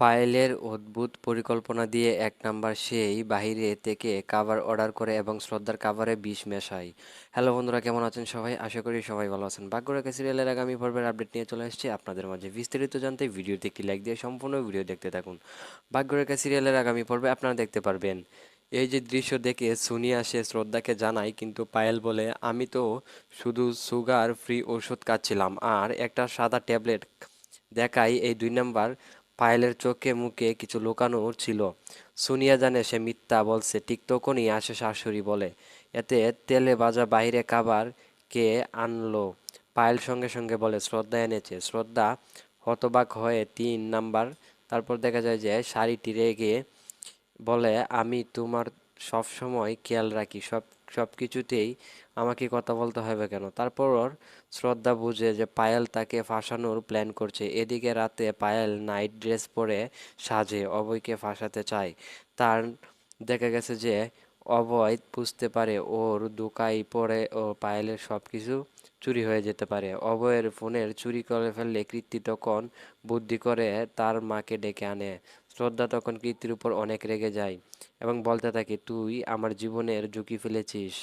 পায়েলের অদ্ভুত পরিকল্পনা দিয়ে এক নাম্বার সেই বাহিরে থেকে খাবার অর্ডার করে এবং শ্রদ্ধার খাবারে বিষ মেশায়। হ্যালো বন্ধুরা, কেমন আছেন সবাই? আশা করি সবাই ভালো আছেন। ভাগ্যরেখা সিরিয়ালের আগামী পর্বের আপডেট নিয়ে চলে এসেছি আপনাদের মাঝে। বিস্তারিত জানতে ভিডিওতে একটি লাইক দিয়ে সম্পূর্ণ ভিডিও দেখতে থাকুন। ভাগ্যরেখা সিরিয়ালের আগামী পর্বে আপনারা দেখতে পারবেন। এই যে দৃশ্য দেখে সুনিয়া সে শ্রদ্ধাকে জানায় কিন্তু পায়েল বলে, আমি তো শুধু সুগার ফ্রি ওষুধ খাচ্ছিলাম, আর একটা সাদা ট্যাবলেট দেখাই এই দুই নাম্বার পায়েলের চোখে মুখে কিছু লুকানো ছিল। সোনিয়া জানে সে মিথ্যা বলছে, ঠিক তখনই আসে শাশুড়ি বলে, এতে তেলে বাজা বাইরে খাবার কে আনলো? পায়েল সঙ্গে সঙ্গে বলে, শ্রদ্ধা এনেছে। শ্রদ্ধা হতবাক হয়ে তিন নাম্বার, তারপর দেখা যায় যে শাড়িটি রেগে বলে, আমি তোমার সব সময় খেয়াল রাখি, সব সব কিছুতেই আমাকে কথা বলতে হবে কেন? তারপর শ্রদ্ধা বুঝে যে পায়েল তাকে ফাঁসানোর প্ল্যান করছে। এদিকে রাতে পায়েল নাইট ড্রেস পরে সাজে অভয়কে ফাঁসাতে চায়। তার, দেখা গেছে যে অভয় বুঝতে পারে ওর দোকাই পড়ে ও পায়েলের সব কিছু চুরি হয়ে যেতে পারে। অভয়ের ফোনের চুরি করে ফেললে কৃত্তি তখন বুদ্ধি করে তার মাকে ডেকে আনে। শ্রদ্ধা তখন কীর্তির উপর অনেক রেগে যায় এবং বলতে থাকে, তুই আমার জীবনের ঝুঁকি ফেলেছিস।